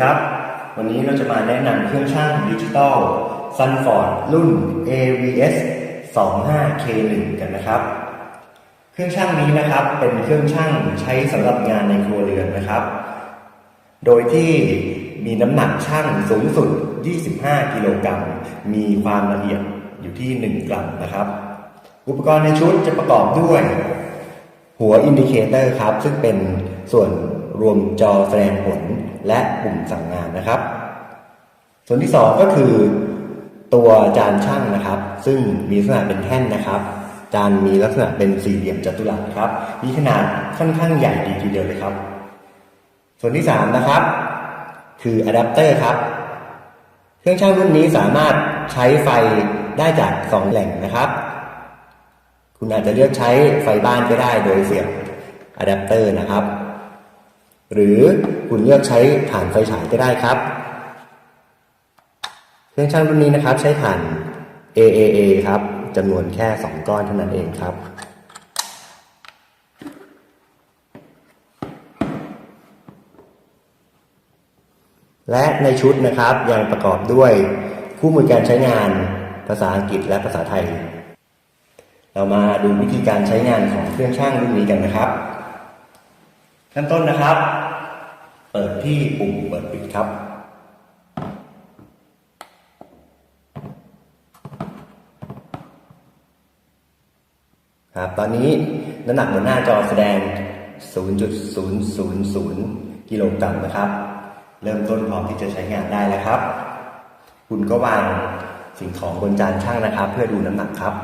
ครับ วันนี้เราจะมาแนะนำเครื่องช่างดิจิตอล Sunford รุ่น AVS 25K1 กันนะครับ เครื่องช่างนี้นะครับเป็นเครื่องช่างใช้สำหรับงานในครัวเรือนนะครับ โดยที่มีน้ำหนักช่างสูงสุด 25 กิโลกรัม มีความละเอียดอยู่ที่ 1 กรัมนะครับ อุปกรณ์ในชุดจะประกอบด้วย หัวอินดิเคเตอร์ครับ ซึ่งเป็นส่วน รวมจอแสดงผลและปุ่มสั่งงานนะครับ ส่วนที่ 2 ก็คือตัวจานช่างนะครับ ซึ่งมีลักษณะเป็นแท่นนะครับจานมีลักษณะเป็นสี่เหลี่ยมจัตุรัสครับ มีขนาดค่อนข้างใหญ่ดีทีเดียวเลยครับ ส่วนที่3นะครับ คืออะแดปเตอร์ครับ เครื่องช่างรุ่นนี้สามารถใช้ไฟได้จาก 2 แหล่งนะครับ คุณอาจจะเลือกใช้ไฟบ้านก็ได้โดยเสียบอะแดปเตอร์นะครับ หรือคุณเลือกใช้ถ่านไฟฉายก็ได้ครับ เครื่องช่างรุ่นนี้นะครับ ใช้ถ่าน AAA ครับจำนวนแค่ 2 ก้อนเท่านั้นเองครับและในชุดนะครับยังประกอบด้วยคู่มือการใช้งานภาษาอังกฤษและภาษาไทย เรามาดูวิธีการใช้งานของเครื่องช่างรุ่นนี้กันนะครับ ขั้นต้นนะครับ เปิดที่ปุ่มเปิดปิดครับ ครับ ตอนนี้น้ำหนักบนหน้าจอแสดง 0.000กิโลกรัมนะครับ เริ่มต้นพร้อมที่จะใช้งานได้แล้วครับ คุณก็วางสิ่งของบนจานช่างนะครับ เพื่อดูน้ำหนักครับ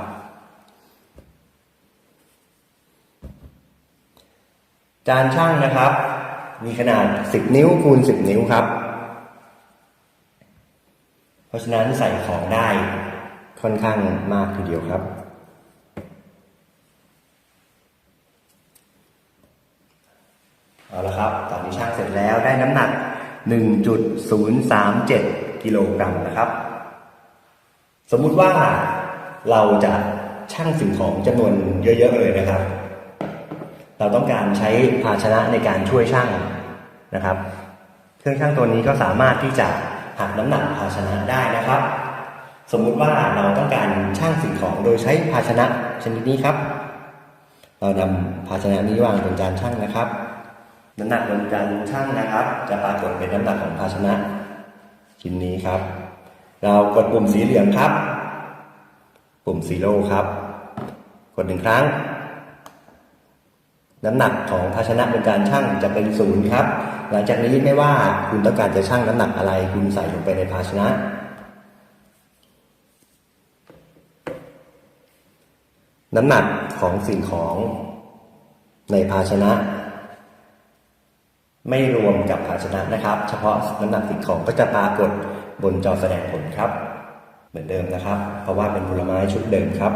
จานช่างนะครับ มีขนาด 10 นิ้วคูณ 10 นิ้วครับ เพราะฉะนั้นใส่ของได้ค่อนข้างมากทีเดียวครับ เอาละครับ ตอนนี้ช่างเสร็จแล้วได้น้ำหนัก 1.037 กิโลกรัมนะครับ สมมุติว่าเราจะชั่งสิ่งของจำนวนเยอะ ๆ เลยนะครับ เราต้องการใช้ภาชนะในการช่วยช่างนะครับ เครื่องช่างตัวนี้ก็สามารถที่จะหักน้ำหนักภาชนะได้นะครับ สมมุติว่าเราต้องการช่างสิ่งของโดยใช้ภาชนะชนิดนี้ครับ เรานำภาชนะนี้วางบนจานช่างนะครับ น้ำหนักบนจานช่างนะครับ จะปรากฏเป็นน้ำหนักของภาชนะชิ้นนี้ครับ เรากดปุ่มสีเหลืองครับ ปุ่มซีโร่ครับ กดหนึ่งครั้ง น้ำหนักของภาชนะบนจานช่างจะเป็นศูนย์ครับ หลังจากนี้ไม่ว่าคุณต้องการจะชั่งน้ำหนักอะไร คุณใส่ลงไปในภาชนะ น้ำหนักของสิ่งของในภาชนะ ไม่รวมกับภาชนะนะครับ เฉพาะน้ำหนักสิ่งของก็จะปรากฏบนจอแสดงผลครับ เหมือนเดิมนะครับ เพราะว่าเป็นผลไม้ชุดเดิมครับ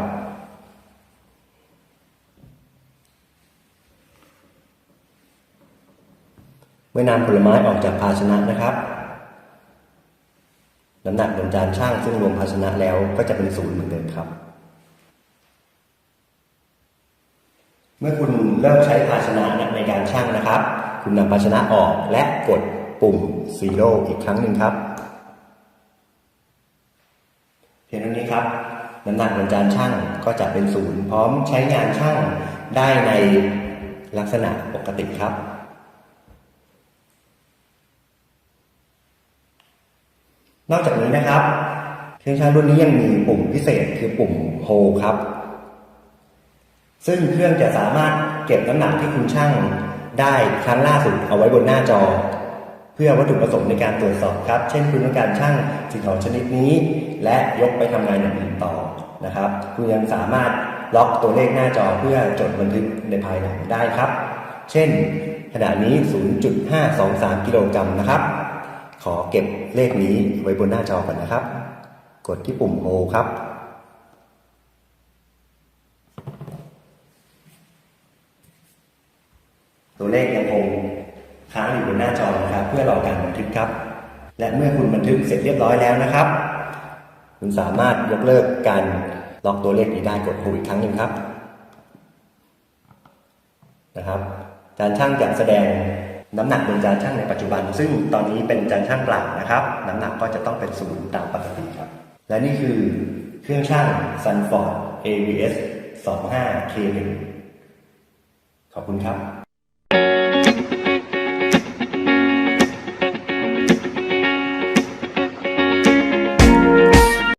เมื่อนำผลไม้ออกจากภาชนะนะครับ น้ำหนักบนจานช่างซึ่งรวมภาชนะแล้วก็จะเป็นศูนย์เหมือนเดิมครับ เมื่อคุณเริ่มใช้ภาชนะในการชั่งนะครับ คุณนำภาชนะออกและกดปุ่มซีโร่อีกครั้งหนึ่งครับเพียงเท่านี้ครับ น้ำหนักบนจานช่างก็จะเป็นศูนย์พร้อมใช้งานช่างได้ในลักษณะปกติครับ นอกจากนี้นะครับเครื่องช่างรุ่นนี้ยังมีปุ่มพิเศษคือปุ่มโฮครับ ซึ่งเครื่องจะสามารถเก็บน้ำหนักที่คุณช่างได้ครั้งล่าสุดเอาไว้บนหน้าจอ เพื่อวัตถุประสงค์ในการตรวจสอบครับ เช่นคุณต้องการช่างสิ่งของชนิดนี้ และยกไปทำงานอย่างอื่นต่อนะครับ คุณยังสามารถล็อกตัวเลขหน้าจอเพื่อจดบันทึกในภายหลังได้ครับ เช่น ขณะนี้ 0.523 กิโลกรัมนะครับ ขอเก็บเลขนี้ไว้บนหน้าจอก่อนนะครับ กดที่ปุ่มโฮครับ ตัวเลขยังคงค้างอยู่บนหน้าจอนะครับ เพื่อรอการบันทึกครับ และเมื่อคุณบันทึกเสร็จเรียบร้อยแล้วนะครับ คุณสามารถยกเลิกการล็อกตัวเลขนี้ได้กดโฮอีกครั้งหนึ่งครับ นะครับ การช่างจะแสดง น้ำหนักบนจานช่างในปัจจุบัน ซึ่งตอนนี้เป็นจานช่างเปล่านะครับ น้ำหนักก็จะต้องเป็นศูนย์ตามปกติครับ และนี่คือเครื่องช่าง Sunford AVS 25 K1 ขอบคุณครับ